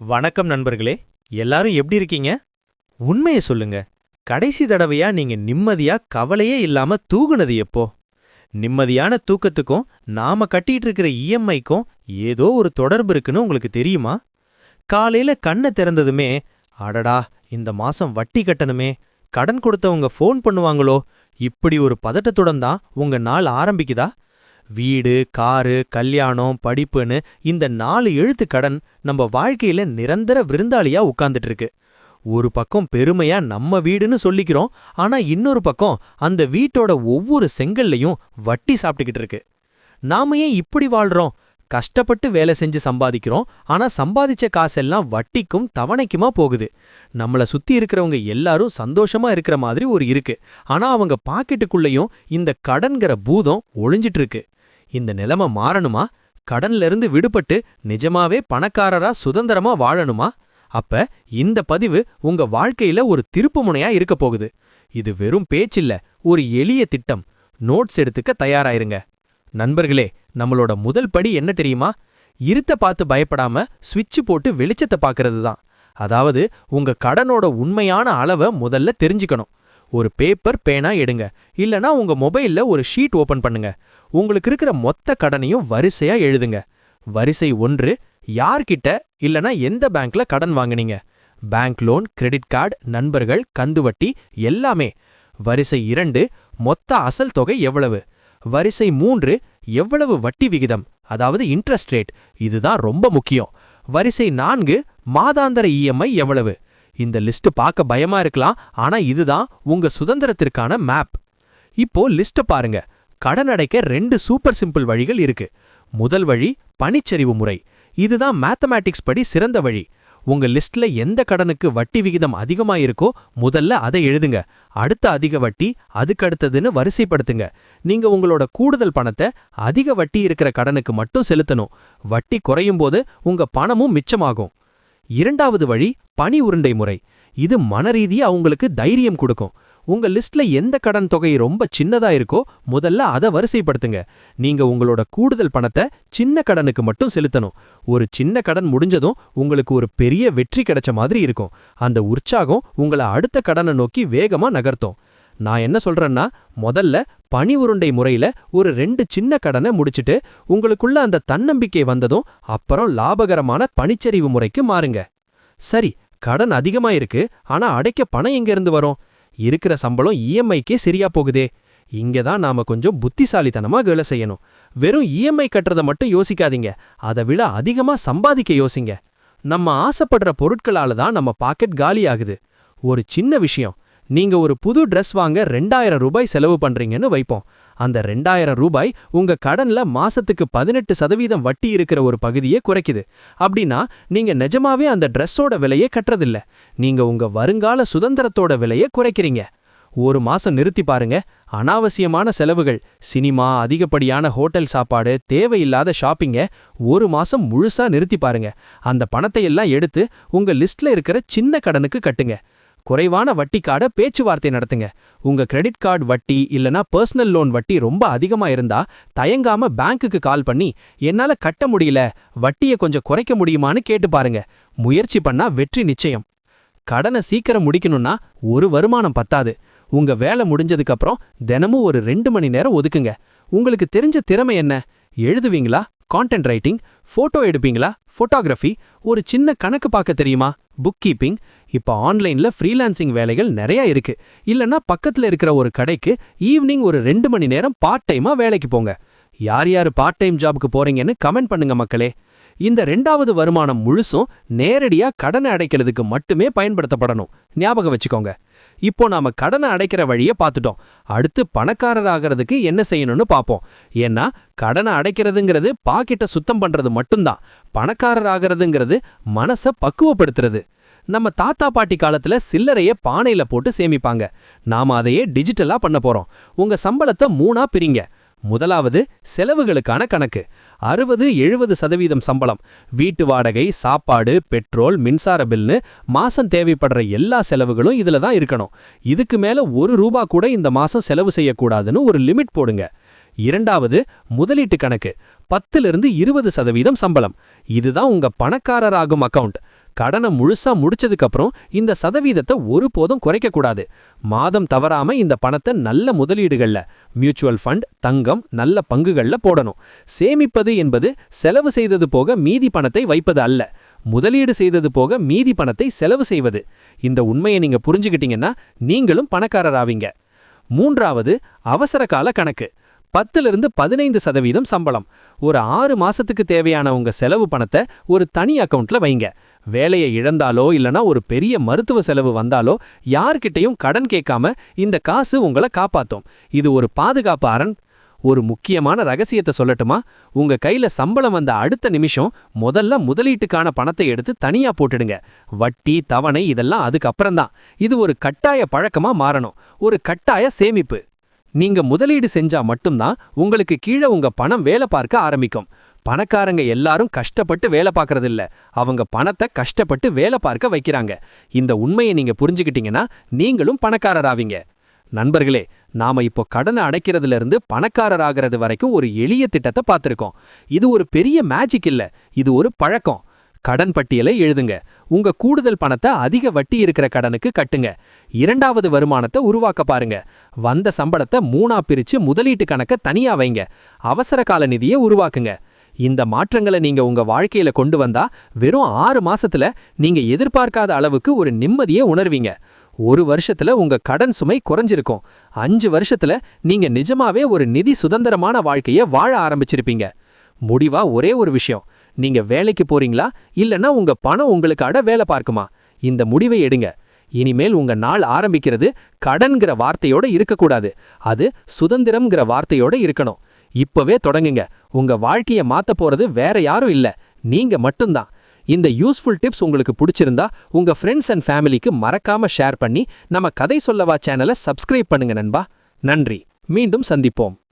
வணக்கம் நண்பர்களே எல்லாரும் எப்படி இருக்கீங்க? உண்மையை சொல்லுங்க. கடைசி தடவையா நீங்க நிம்மதியா கவலையே இல்லாம தூங்குனது எப்போ? நிம்மதியான தூக்கத்துக்கும் நாம கட்டிட்டு இருக்கிற இஎம்ஐக்கும் ஏதோ ஒரு தொடர்பு இருக்குன்னு உங்களுக்கு தெரியுமா? காலையில கண்ணை திறந்ததுமே அடடா இந்த மாசம் வட்டி கட்டணுமே கடன் கொடுத்தவங்க ஃபோன் பண்ணுவாங்களோ? இப்படி ஒரு பதட்டத்துடன் தான் உங்க நாள் ஆரம்பிக்குதா? வீடு காரு கல்யாணம் படிப்புன்னு இந்த நாலு எழுத்து கடன் நம்ம வாழ்க்கையில நிரந்தர விருந்தாளியா உட்கார்ந்துட்டு இருக்கு ஒரு பக்கம் பெருமையா நம்ம வீடுன்னு சொல்லிக்கிறோம் ஆனா இன்னொரு பக்கம் அந்த வீட்டோட ஒவ்வொரு செங்கல்லையும் வட்டி சாப்பிட்டுக்கிட்டு இருக்கு நாம ஏன் இப்படி வாழ்றோம்? கஷ்டப்பட்டு வேலை செஞ்சு சம்பாதிக்கிறோம் ஆனா சம்பாதிச்ச காசெல்லாம் வட்டிக்கும் தவணைக்குமா போகுது. நம்மள சுத்தி இருக்கிறவங்க எல்லாரும் சந்தோஷமா இருக்கிற மாதிரி ஒரு இருக்கு ஆனா அவங்க பாக்கெட்டுக்குள்ளேயும் இந்த கடன்கிற பூதம் ஒளிஞ்சிட்டு இருக்கு இந்த நிலைமை மாறணுமா? கடன்ல இருந்து விடுபட்டு நிஜமாவே பணக்காரரா சுதந்திரமா வாழணுமா? அப்ப இந்த பதிவு உங்க வாழ்க்கையில ஒரு திருப்புமுனையா இருக்க போகுது. இது வெறும் பேச்சில்ல ஒரு எளிய திட்டம். நோட்ஸ் எடுத்துக்க தயாராயிருங்க. நண்பர்களே நம்மளோட முதல் படி என்ன தெரியுமா? இருத்த பார்த்து பயப்படாம சுவிட்ச் போட்டு வெளிச்சத்தை பார்க்கறது தான் அதாவது உங்க கடனோட உண்மையான அளவை முதல்ல தெரிஞ்சுக்கணும். ஒரு பேப்பர் பேனா எடுங்க. இல்லனா உங்க மொபைல்ல ஒரு ஷீட் ஓபன் பண்ணுங்க. உங்களுக்கு இருக்கிற மொத்த கடனையும் வரிசையா எழுதுங்க. வரிசை ஒன்று யார்கிட்ட இல்லனா எந்த பேங்க்ல கடன் வாங்குனீங்க? பேங்க் லோன் கிரெடிட் கார்டு நண்பர்கள் கந்துவட்டி எல்லாமே. வரிசை இரண்டு மொத்த அசல் தொகை எவ்வளவு? வரிசை மூன்று எவ்வளவு வட்டி விகிதம்? அதாவது இன்ட்ரெஸ்ட் ரேட் இதுதான் ரொம்ப முக்கியம். வரிசை நான்கு மாதாந்தர இஎம்ஐ எவ்வளவு? இந்த லிஸ்ட் பார்க்க பயமா இருக்கலாம். ஆனா இதுதான் உங்க சுதந்திரத்திற்கான மேப் இப்போ லிஸ்ட பாருங்க. கடன் அடைக்க ரெண்டு சூப்பர் சிம்பிள் வழிகள் இருக்கு. முதல் வழி பனிச்சரிவு முறை. இதுதான் மேத்தமேட்டிக்ஸ் படி சிறந்த வழி. உங்க லிஸ்ட்ல எந்த கடனுக்கு வட்டி விகிதம் அதிகமா இருக்கோ முதல்ல அதை எழுதுங்க. அடுத்த அதிக வட்டி அதுக்கு அடுத்ததுன்னு வரிசைப்படுத்துங்க. நீங்க உங்களோட கூடுதல் பணத்தை அதிக வட்டி இருக்கிற கடனுக்கு மட்டும் செலுத்தணும். வட்டி குறையும் போது உங்க பணமும் மிச்சமாகும். இரண்டாவது வழி பனி உருண்டை முறை. இது மனரீதியா உங்களுக்கு தைரியம் கொடுக்கும். உங்க லிஸ்ட்ல எந்த கடன் தொகை ரொம்ப சின்னதா இருக்கோ முதல்ல அதை வரிசைப்படுத்துங்க. நீங்க உங்களோட கூடுதல் பணத்தை சின்ன கடனுக்கு மட்டும் செலுத்தணும். ஒரு சின்ன கடன் முடிஞ்சதும் உங்களுக்கு ஒரு பெரிய வெற்றி கிடைச்ச மாதிரி இருக்கும். அந்த உற்சாகம் உங்களை அடுத்த கடனை நோக்கி வேகமா நகர்த்தும். நான் என்ன சொல்றேன்னா முதல்ல பனி உருண்டை முறையில ஒரு ரெண்டு சின்ன கடனை முடிச்சிட்டு உங்களுக்குள்ள அந்த தன்னம்பிக்கை வந்ததும் அப்புறம் லாபகரமான பனிச்சரிவு முறைக்கு மாறுங்க. சரி கடன் அதிகமா இருக்கு ஆனா அடைக்க பணம் எங்க இருந்து வரும்? இருக்கிற சம்பளம் இஎம்ஐக்கே சரியா போகுதே. இங்க தான் நாம கொஞ்சம் புத்திசாலித்தனமா வேலை செய்யணும். வெறும் இஎம்ஐ கட்டுறத மட்டும் யோசிக்காதீங்க. அதை விட அதிகமா சம்பாதிக்க யோசிங்க. நம்ம ஆசைப்படுற பொருட்களால தான் நம்ம பாக்கெட் காலியாகுது. ஒரு சின்ன விஷயம் நீங்க ஒரு புது ட்ரெஸ் வாங்க ரெண்டாயிரம் ரூபாய் செலவு பண்றீங்கன்னு வைப்போம். அந்த ரெண்டாயிரம் ரூபாய் உங்க கடன்ல மாசத்துக்கு பதினெட்டு சதவீதம் வட்டி இருக்கிற ஒரு பகுதியை குறைக்குது. அப்படின்னா நீங்க நிஜமாவே அந்த ட்ரெஸ்ஸோட விலையே கட்டுறதில்ல. நீங்க உங்க வருங்கால சுதந்திரத்தோட விலையை குறைக்கிறீங்க. ஒரு மாசம் நிறுத்தி பாருங்க. அனாவசியமான செலவுகள் சினிமா அதிகப்படியான ஹோட்டல் சாப்பாடு தேவையில்லாத ஷாப்பிங்க ஒரு மாசம் முழுசா நிறுத்தி பாருங்க. அந்த பணத்தை எல்லாம் எடுத்து உங்க லிஸ்ட்ல இருக்கிற சின்ன கடனுக்கு கட்டுங்க. குறைவான வட்டி பேச்சுவார்த்தை நடத்துங்க. உங்க கிரெடிட் கார்டு வட்டி இல்லனா பர்சனல் லோன் வட்டி ரொம்ப அதிகமா இருந்தா தயங்காம பேங்க்குக்கு கால் பண்ணி என்னால கட்ட முடியல வட்டியை கொஞ்சம் குறைக்க முடியுமான்னு கேட்டு பாருங்க. முயற்சி பண்ணா வெற்றி நிச்சயம். கடனை சீக்கிரம் முடிக்கணும்னா ஒரு வருமானம் பத்தாது. உங்க வேலை முடிஞ்சதுக்கப்புறம் தினமும் ஒரு ரெண்டு மணி நேரம் ஒதுக்குங்க. உங்களுக்கு தெரிஞ்ச திறமை என்ன? எழுதுவீங்களா? கான்டென்ட் ரைட்டிங் ஃபோட்டோ எடுப்பீங்களா? ஃபோட்டோகிராஃபி ஒரு சின்ன கணக்கு பார்க்க தெரியுமா? புக் கீப்பிங் இப்போ ஆன்லைன்ல ஃப்ரீலான்சிங் வேலைகள் நிறைய இருக்கு. இல்லனா பக்கத்துல இருக்கிற ஒரு கடைக்கு ஈவினிங் ஒரு ரெண்டு மணி நேரம் பார்ட் டைமா வேலைக்கு போங்க. யார் யார் பார்ட் டைம் ஜாபுக்கு போறீங்கன்னு கமெண்ட் பண்ணுங்க மக்களே. இந்த ரெண்டாவது வருமானம் முழுசும் நேரடியா கடனை அடைக்கிறதுக்கு மட்டுமே பயன்படுத்தப்படணும். ஞாபகம் வச்சுக்கோங்க. இப்போ நாம கடனை அடைக்கிற வழியை பார்த்துட்டோம். அடுத்து பணக்காரர் ஆகிறதுக்கு என்ன செய்யணும்னு பார்ப்போம். ஏன்னா கடனை அடைக்கிறதுங்கிறது பாக்கெட்டை சுத்தம் பண்றது மட்டும்தான். பணக்காரர் ஆகிறதுங்கிறது மனசை பக்குவப்படுத்துறது. நம்ம தாத்தா பாட்டி காலத்துல சில்லறைய பானையில போட்டு சேமிப்பாங்க. நாம அதையே டிஜிட்டலா பண்ண போறோம். உங்க சம்பளத்தை மூணா பிரிங்க. முதலாவது செலவுகளுக்கான கணக்கு. அறுபது எழுபது சதவீதம் சம்பளம். வீட்டு வாடகை சாப்பாடு பெட்ரோல் மின்சார பில்னு மாசம் தேவைப்படுற எல்லா செலவுகளும் இதுல தான் இருக்கணும். இதுக்கு மேல ஒரு ரூபா கூட இந்த மாசம் செலவு செய்யக்கூடாதுன்னு ஒரு லிமிட் போடுங்க. இரண்டாவது முதலீட்டு கணக்கு. பத்திலிருந்து இருபது சதவீதம் சம்பளம். இதுதான் உங்க பணக்காரராகும் அக்கவுண்ட். கடனை முழுசா முடிச்சதுக்கு அப்புறம் இந்த சதவீதத்தை ஒருபோதும் குறைக்க கூடாது. மாதம் தவறாம இந்த பணத்தை நல்ல முதலீடுகள்ல மியூச்சுவல் ஃபண்ட் தங்கம் நல்ல பங்குகள்ல போடணும். சேமிப்பது என்பது செலவு செய்தது போக மீதி பணத்தை வைப்பது அல்ல. முதலீடு செய்தது போக மீதி பணத்தை செலவு செய்வது. இந்த உண்மையை நீங்க புரிஞ்சுக்கிட்டீங்கன்னா நீங்களும் பணக்காரராவீங்க. மூன்றாவது அவசர கால கணக்கு. பத்துலேருந்து பதினைந்து சதவீதம் சம்பளம். ஒரு ஆறு மாசத்துக்கு தேவையான உங்க செலவு பணத்தை ஒரு தனி அக்கவுண்ட்ல வைங்க. வேலையை இழந்தாலோ இல்லனா ஒரு பெரிய மருத்துவ செலவு வந்தாலோ யார்கிட்டயும் கடன் கேட்காம இந்த காசு உங்களை காப்பாத்தும். இது ஒரு பாதுகாப்பு அரண். ஒரு முக்கியமான ரகசியத்தை சொல்லட்டுமா? உங்க கையில சம்பளம் வந்த அடுத்த நிமிஷம் முதல்ல முதலீட்டுக்கான பணத்தை எடுத்து தனியா போட்டுடுங்க. வட்டி தவணை இதெல்லாம் அதுக்கப்புறம்தான். இது ஒரு கட்டாய பழக்கமா மாறணும். ஒரு கட்டாய சேமிப்பு. நீங்க முதலீடு செஞ்சா மட்டும்தான் உங்களுக்கு கீழே உங்க பணம் வேலை பார்க்க ஆரம்பிக்கும். பணக்காரங்க எல்லாரும் கஷ்டப்பட்டு வேலை பார்க்கறதில்ல. அவங்க பணத்தை கஷ்டப்பட்டு வேலை பார்க்க வைக்கிறாங்க. இந்த உண்மையை நீங்க புரிஞ்சுக்கிட்டீங்கன்னா நீங்களும் பணக்காரராவீங்க. நண்பர்களே நாம இப்போ கடனை அடைக்கிறதுல இருந்து பணக்காரராகிறது வரைக்கும் ஒரு எளிய திட்டத்தை பார்த்திருக்கோம். இது ஒரு பெரிய மேஜிக் இல்ல. இது ஒரு பழக்கம். கடன் பட்டியலை எழுதுங்க. உங்க கூடுதல் பணத்தை அதிக வட்டி இருக்கிற கடனுக்கு கட்டுங்க. இரண்டாவது வருமானத்தை உருவாக்க பாருங்க. வந்த சம்பளத்தை மூணா பிரிச்சு முதலீட்டு கணக்கை தனியா வைங்க. அவசர கால நிதியை உருவாக்குங்க. இந்த மாற்றங்களை நீங்க உங்க வாழ்க்கையில கொண்டு வந்தா வெறும் ஆறு மாசத்துல நீங்க எதிர்பார்க்காத அளவுக்கு ஒரு நிம்மதியை உணர்வீங்க. ஒரு வருஷத்துல உங்க கடன் சுமை குறைஞ்சிருக்கும். அஞ்சு வருஷத்துல நீங்க நிஜமாவே ஒரு நிதி சுதந்திரமான வாழ்க்கையை வாழ ஆரம்பிச்சிருப்பீங்க. முடிவா ஒரே ஒரு விஷயம். நீங்க வேலைக்கு போறீங்களா? இல்லனா உங்க பணம் உங்களுக்கு அட வேலை பார்க்குமா? இந்த முடிவை எடுங்க. இனிமேல் உங்க நாள் ஆரம்பிக்கிறது கடன்கிற வார்த்தையோட இருக்கக்கூடாது. அது சுதந்திரம்ங்கிற வார்த்தையோட இருக்கணும். இப்பவே தொடங்குங்க. உங்க வாழ்க்கைய மாத்த போறது வேற யாரும் இல்ல. நீங்க மட்டும்தான். இந்த யூஸ்ஃபுல் டிப்ஸ் உங்களுக்கு பிடிச்சிருந்தா உங்க ஃப்ரெண்ட்ஸ் அண்ட் ஃபேமிலிக்கு மறக்காம ஷேர் பண்ணி நம்ம கதை சொல்லவா சேனலை சப்ஸ்கிரைப் பண்ணுங்க நண்பா. நன்றி. மீண்டும் சந்திப்போம்.